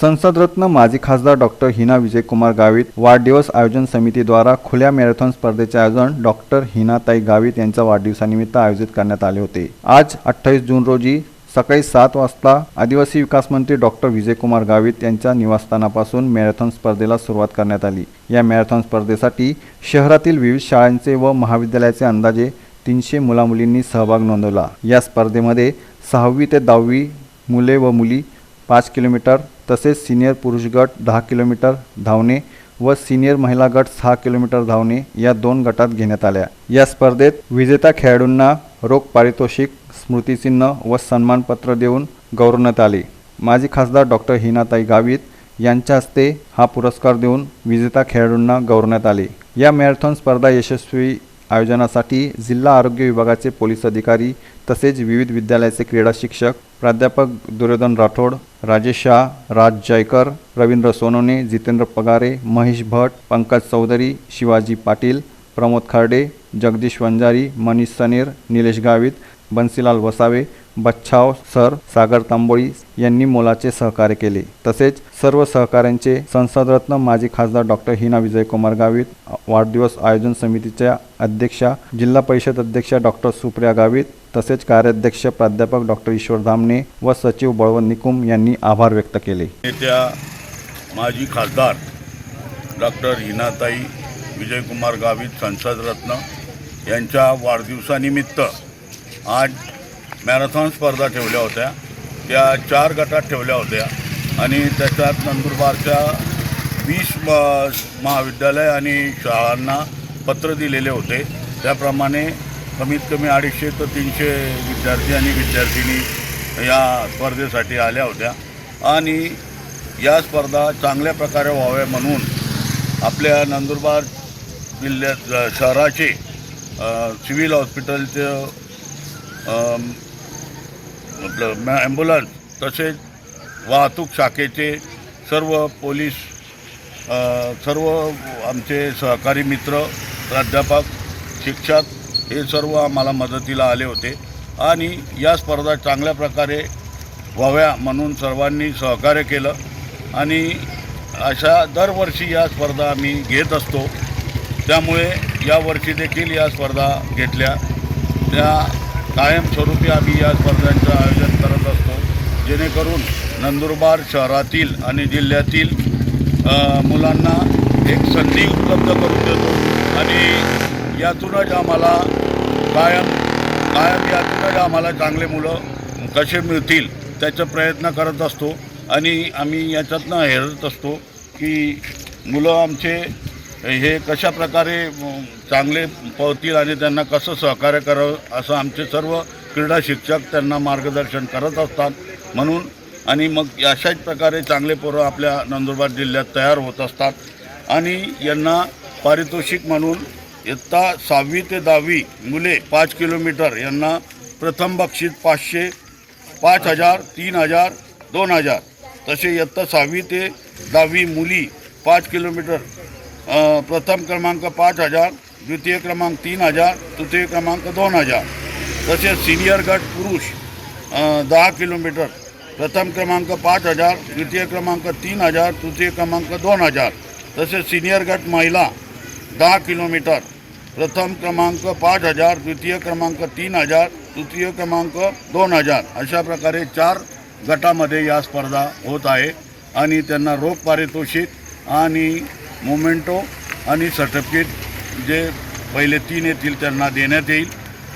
संसदरत्न माजी खासदार डॉक्टर हिना विजयकुमार गावित वाढदिवस आयोजन समितीद्वारा खुल्या मॅरेथॉन स्पर्धेचे आयोजन डॉक्टर हिनाताई गावित यांच्या वाढदिवसानिमित्त आयोजित करण्यात आले होते. आज अठ्ठावीस जून रोजी सकाळी सात वाजता आदिवासी विकास मंत्री डॉक्टर विजयकुमार गावित यांच्या निवासस्थानापासून मॅरेथॉन स्पर्धेला सुरुवात करण्यात आली. या मॅरेथॉन स्पर्धेसाठी शहरातील विविध शाळांचे व महाविद्यालयाचे अंदाजे तीनशे मुलामुलींनी सहभाग नोंदवला. या स्पर्धेमध्ये सहावी ते दहावी मुले व मुली पाच किलोमीटर तसेच सिनियर पुरुष गट दहा किलोमीटर धावणे व सिनियर महिला गट सहा किलोमीटर धावणे या दोन गटात घेण्यात आल्या. या स्पर्धेत विजेता खेळाडूंना रोख पारितोषिक स्मृतिचिन्ह व सन्मानपत्र देऊन गौरवण्यात आले. माजी खासदार डॉक्टर हिनाताई गावित यांच्या हस्ते हा पुरस्कार देऊन विजेता खेळाडूंना गौरवण्यात आले. या मॅरेथॉन स्पर्धा यशस्वी आयोजनासाठी जिल्हा आरोग्य विभागाचे पोलीस अधिकारी तसेच विविध विद्यालयाचे क्रीडा शिक्षक प्राध्यापक दुर्योधन राठोड राजेश शाह राज जयकर रवींद्र सोनोने जितेंद्र पगारे महेश भट पंकज चौधरी शिवाजी पाटील प्रमोद खार्डे जगदीश वंजारी मनीष सनेर निलेश गावित बन्सीलाल वसावे बच्छाव सर सागर तांबोळी यांनी मोलाचे सहकार्य केले. तसेच सर्व सहकाऱ्यांचे संसदरत्न माजी खासदार डॉक्टर हिना विजयकुमार गावित वाढदिवस आयोजन समितीच्या अध्यक्षा जिल्हा परिषद अध्यक्षा डॉक्टर सुप्रिया गावित तसेच कार्याध्यक्ष प्राध्यापक डॉक्टर ईश्वर धामणे व सचिव बळवंत निकुम यांनी आभार व्यक्त केले. नेत्या माजी खासदार डॉक्टर हिनाताई विजयकुमार गावित संसदरत्न यांच्या वाढदिवसानिमित्त आज मॅरेथॉन स्पर्धा ठेवल्या होत्या. त्या चार गटात ठेवल्या होत्या. आणि त्याच्यात नंदुरबारच्या वीस म- महाविद्यालय आणि शाळांना पत्र दिलेले होते. त्याप्रमाणे कमीत कमी अडीचशे ते तीनशे विद्यार्थी आणि विद्यार्थिनी या स्पर्धेसाठी आल्या होत्या. आणि या स्पर्धा चांगल्या प्रकारे व्हाव्या म्हणून आपल्या नंदुरबार जिल्ह्यात शहराचे सिव्हिल हॉस्पिटलचं आपलं ॲम्ब्युलन्स तसेच वाहतूक शाखेचे सर्व पोलीस सर्व आमचे सहकारी मित्र प्राध्यापक शिक्षक हे सर्व आम्हाला मदतीला आले होते. आणि या स्पर्धा चांगल्या प्रकारे व्हाव्या म्हणून सर्वांनी सहकार्य केलं. आणि अशा दरवर्षी या स्पर्धा आम्ही घेत असतो. त्यामुळे यावर्षी देखील या स्पर्धा घेतल्या. त्या कायमस्वरूपी आम्ही या स्पर्धांचं आयोजन करत असतो. जेणेकरून नंदुरबार शहरातील आणि जिल्ह्यातील मुलांना एक संधी उपलब्ध करून देतो. आणि यातूनच आम्हाला कायम कायम यातूनच आम्हाला चांगले मुलं कसे मिळतील त्याचा प्रयत्न करत असतो. आणि आम्ही याच्यातनं हेरत असतो की मुलं आमचे हे कशा प्रकारे चांगले पावतील आणि त्यांना कसं सहकार्य करावं असं आमचे सर्व क्रीडा शिक्षक त्यांना मार्गदर्शन करत असतात म्हणून. आणि मग अशाच प्रकारे चांगले पोरं आपल्या नंदुरबार जिल्ह्यात तयार होत असतात. आणि यांना पारितोषिक म्हणून इयत्ता सहावी ते दहावी मुले पाच किलोमीटर यांना प्रथम बक्षीस पाचशे पाच हजार तीन हजार दोन हजार. तसे इयत्ता सहावी ते दहावी मुली पाच किलोमीटर प्रथम क्रमांक पाच हजार द्वितीय क्रमांक तीन हजार तृतीय क्रमांक दोन हजार. तसेच सिनियर गट पुरुष दहा किलोमीटर. प्रथम क्रमांक पाच हजार द्वितीय क्रमांक तीन हजार तृतीय क्रमांक दोन हजार. तसेच सिनियर गट महिला दहा किलोमीटर. प्रथम क्रमांक पाच हजार द्वितीय क्रमांक तीन हजार तृतीय क्रमांक दोन हजार. अशा प्रकारे चार गटामध्ये या स्पर्धा होत आहे आणि त्यांना रोख पारितोषिक आणि मोमेंटो आणि सर्टिफिकेट जे पहिले तीन येतील त्यांना देण्यात येईल.